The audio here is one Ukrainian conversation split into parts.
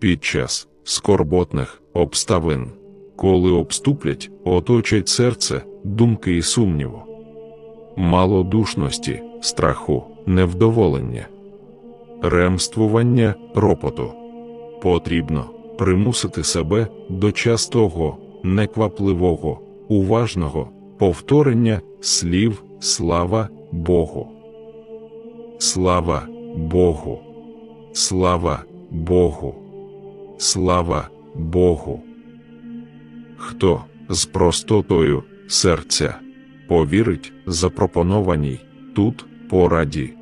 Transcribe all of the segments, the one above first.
під час скорботних обставин, коли обступлять, оточать серце, думки і сумніву, малодушності, страху, невдоволення, ремствування, ропоту. Потрібно примусити себе до частого, неквапливого, уважного повторення слів слава Богу. Слава Богу. Слава Богу. Слава Богу. Хто з простотою серця повірить запропонованій тут пораді,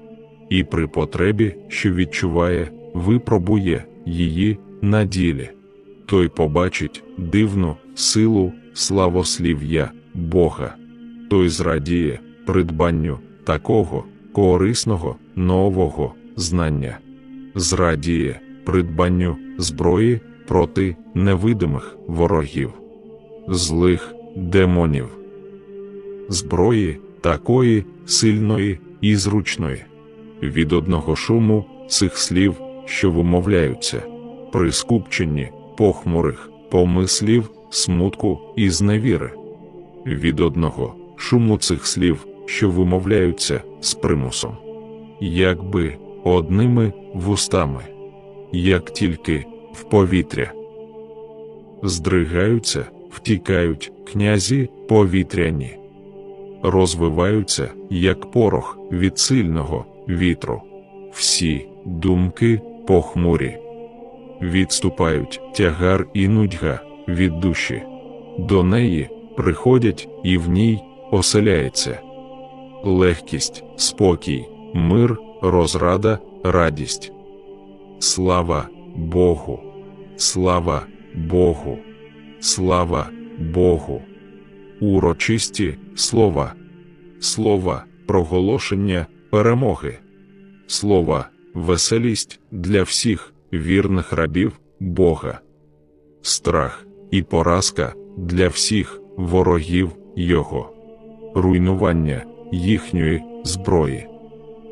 і при потребі, що відчуває, випробує її на ділі, той побачить дивну силу славослів'я Бога, той зрадіє придбанню такого корисного нового знання, зрадіє придбанню зброї проти невидимих ворогів, злих демонів, зброї такої сильної і зручної, від одного шуму цих слів, що вимовляються, при скупченні похмурих помислів, смутку і зневіри, від одного шуму цих слів, що вимовляються з примусом, якби одними вустами, як тільки в повітря. Здригаються, втікають князі повітряні, розвиваються, як порох від сильного вітру, всі думки похмурі, відступають тягар і нудьга від душі, до неї приходять і в ній оселяється. Легкість, спокій, мир, розрада, радість. Слава Богу, слава Богу, слава Богу. Урочисті слова, слова проголошення перемоги, слова веселість для всіх вірних рабів Бога, страх і поразка для всіх ворогів Його, руйнування їхньої зброї.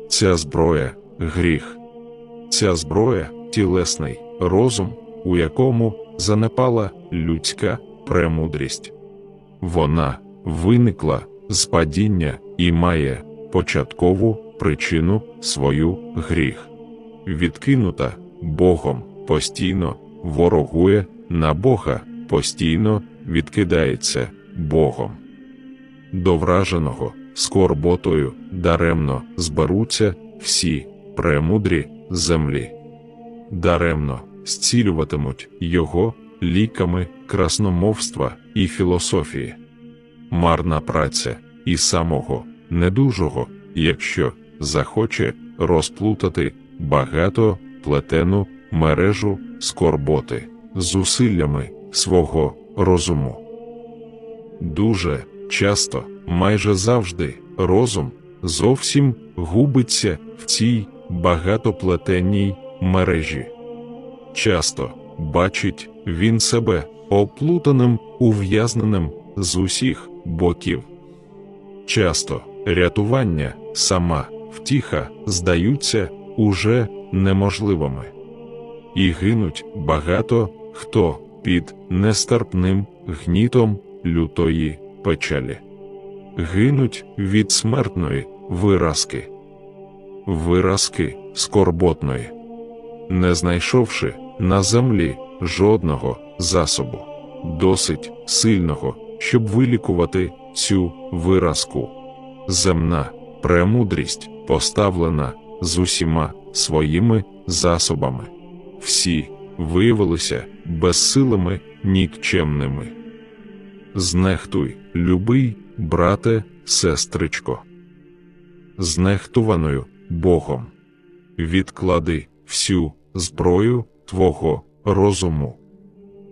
Ця зброя гріх, ця зброя тілесний розум, у якому занепала людська премудрість. Вона виникла з падіння і має початкову причину свою гріх. Відкинута Богом постійно ворогує на Бога, постійно відкидається Богом. До враженого скорботою даремно зберуться всі премудрі землі. Даремно зцілюватимуть його ліками красномовства і філософії. Марна праця і самого недужого, якщо захоче розплутати багато плетену мережу скорботи зусиллями свого розуму. Дуже часто, майже завжди, розум зовсім губиться в цій багатоплетенній мережі. Часто бачить він себе оплутаним, ув'язненим з усіх боків. Часто рятування, сама втіха здаються уже неможливими, і гинуть багато хто під нестерпним гнітом лютої печалі, гинуть від смертної виразки, виразки скорботної, не знайшовши на землі жодного засобу, досить сильного, щоб вилікувати цю виразку. Земна премудрість поставлена з усіма своїми засобами. Всі виявилися безсилими нікчемними. Знехтуй, любий, брате, сестричко, знехтуваною Богом. Відклади всю зброю твого розуму.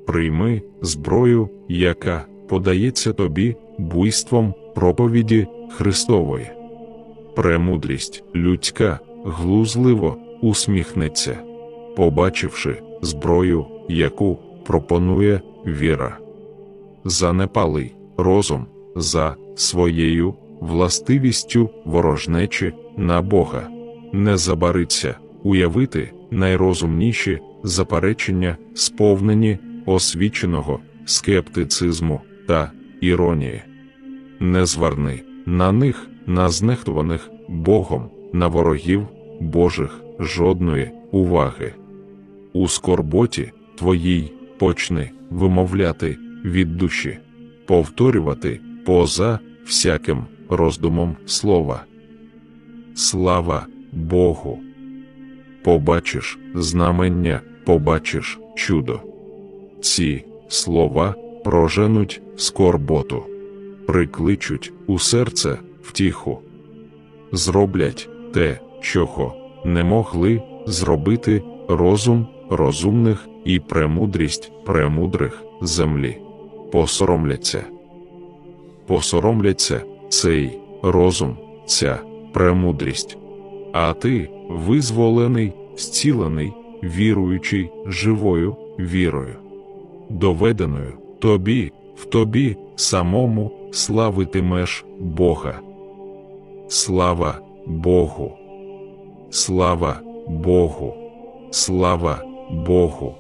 Прийми зброю, яка подається тобі буйством проповіді Христової. Премудрість людська глузливо усміхнеться, побачивши зброю, яку пропонує віра. Занепалий розум за своєю властивістю ворожнечі на Бога, не забариться уявити найрозумніші заперечення, сповнені освіченого скептицизму та іронії. Не зверни на них, на знехтуваних Богом, на ворогів Божих жодної уваги. У скорботі твоїй почни вимовляти від душі, повторювати поза всяким роздумом слова. Слава Богу! Побачиш знамення, побачиш чудо. Ці слова проженуть скорботу, прикличуть у серце втіху, зроблять те, чого не могли зробити розум розумних і премудрість премудрих землі. Посоромляться. Посоромляться цей розум, ця премудрість. А ти визволений, зцілений, віруючий живою вірою, доведеною тобі, в тобі самому славитимеш Бога. Слава Богу! Слава Богу! Слава Богу!